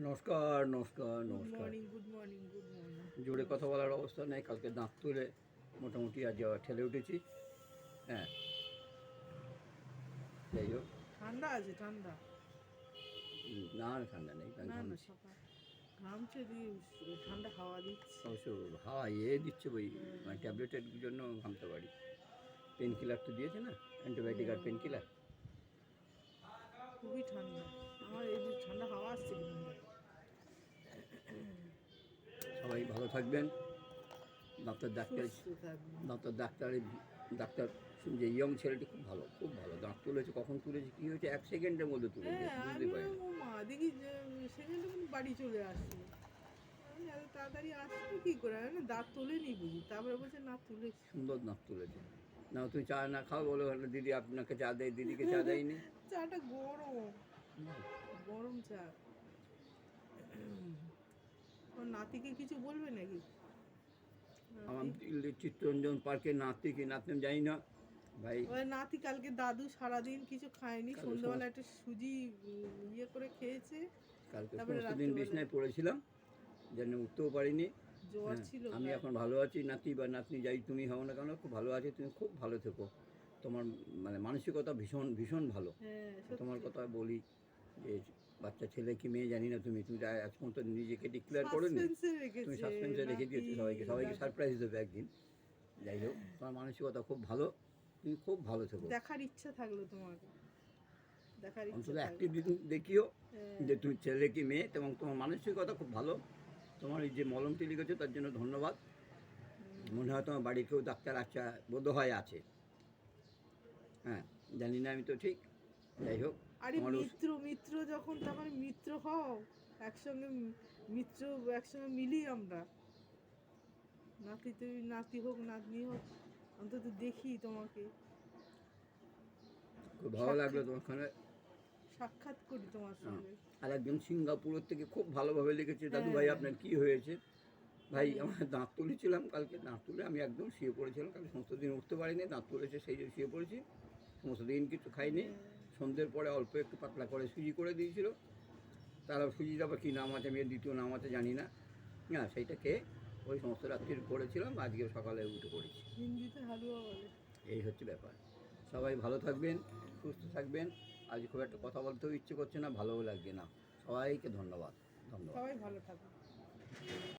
নমস্কার নমস্কার নমস্কার। গুড মর্নিং গুড মর্নিং জোরে কথা বলার অবস্থা নেই কালকে দাঁত তুলে মোটামুটি আজ ঠেলে উঠেছি। হ্যাঁ। যাই হোক। ঠান্ডা আছে ঠান্ডা। না ঠান্ডা নেই ঘামছি। ঠান্ডা হাওয়া দিচ্ছে। অবশ্য হাওয়া ইয়ে দিচ্ছে বই মানে ট্যাবলেটের জন্য ঘামতে পারি। পেন কিলার তো দিয়েছে না অ্যান্টিবায়োটিক আর পেন কিলার খুবই ঠান্ডা। আমার এই যে ঠান্ডা হাওয়া আসছে সবাই ভালো থাকবেন। ডাক্তার ডাক্তার ডাক্তার ডাক্তারের ডাক্তার যে ইয়ং ছেলেটি খুব ভালো খুব ভালো। দাঁত তুলেছে কখন তুলেছে কী হয়েছে এক সেকেন্ডের মধ্যে তুলেছে হ্যাঁ বুঝতে পারি দেখি সেখানে বাড়ি চলে আসছে তাড়াতাড়ি আসবে কি করে? না দাঁত তোলেনি বুঝি। তারপরে বলছে না তুলেছি। সুন্দর দাঁত তুলেছে। না তুমি চা না খাও বলো দিদি আপনাকে চা দেয় দিদিকে চা দেয়নি চাটা গরম। গরম চা। ওর নাতিকে কিছু বলবে নাকি? আমার চিত্তরঞ্জন পার্কে নাতি কি নাতনি জানি না। ভাই ওই নাতি কালকে দাদু সারাদিন কিছু খায়নি সন্ধ্যাবেলা একটা সুজি ইয়ে করে খেয়েছে। কালকে দিন বিছনায় পড়েছিলাম যেন উঠতেও পারিনি। জ্বর হ্যাঁ, ছিল আমি এখন ভালো আছি নাতি বা নাতনি যাই তুমি হও না কেন খুব ভালো আছি তুমি খুব ভালো থেকো। তোমার মানে মানসিকতা ভীষণ ভীষণ ভালো। হ্যাঁ তোমার কথা বলি যে বাচ্চা ছেলে কি মেয়ে জানি না তুমি তুমি আজ পর্যন্ত নিজেকে ডিক্লেয়ার করে নি তুমি সাসপেন্সে রেখে দিয়েছ সবাইকে সবাইকে সারপ্রাইজ দেবে একদিন। যাই হোক তোমার মানসিকতা খুব ভালো তুমি খুব ভালো থেকো। দেখার ইচ্ছা থাকল তোমাকে। দেখার ইচ্ছা দেখিও হ্যাঁ, যে তুমি ছেলে কি মেয়ে এবং তোমার মানসিকতা খুব ভালো। তোমার এই যে মলমটি লিখেছো তার জন্য ধন্যবাদ। মনে হয় তোমার বাড়ি কেউ ডাক্তার আচ্ছা বোধ হয় আছে। হ্যাঁ জানি না আমি তো ঠিক। যাই হোক আরে মিত্র মিত্র যখন তখন মিত্র হও একসঙ্গে মিত্র একসঙ্গে মিলি আমরা। নাতি তুই নাতি হোক নাতনি হোক অন্তত দেখি তোমাকে। খুব ভালো লাগল তোমার ওখানে সাক্ষাৎ করি তোমার সঙ্গে। আর একজন সিঙ্গাপুরের থেকে খুব ভালোভাবে লিখেছে দাদু হ্যাঁ। ভাই আপনার কি হয়েছে? ভাই আমার দাঁত তুলেছিলাম কালকে দাঁত তুলে আমি একদম শুয়ে পড়েছিলাম কালকে সমস্ত দিন উঠতে পারিনি দাঁত তুলেছে সেই জন্য শুয়ে পড়েছি। সমস্ত দিন কিছু খাইনি। সন্ধ্যের পরে অল্প একটু পাতলা করে সুজি করে দিয়েছিল। তারা সুজিটা আবার কী নাম আছে আমি দ্বিতীয় নাম আছে জানি না। হ্যাঁ সেইটা খেয়ে ওই সমস্ত রাত্রি করেছিলাম আজকে সকালে উঠে বলে। এই হচ্ছে ব্যাপার। সবাই ভালো থাকবেন সুস্থ থাকবেন। আজ খুব একটা কথা বলতেও ইচ্ছে করছে না ভালোও লাগছে না। সবাইকে ধন্যবাদ। ধন্যবাদ। সবাই ভালো থাকবে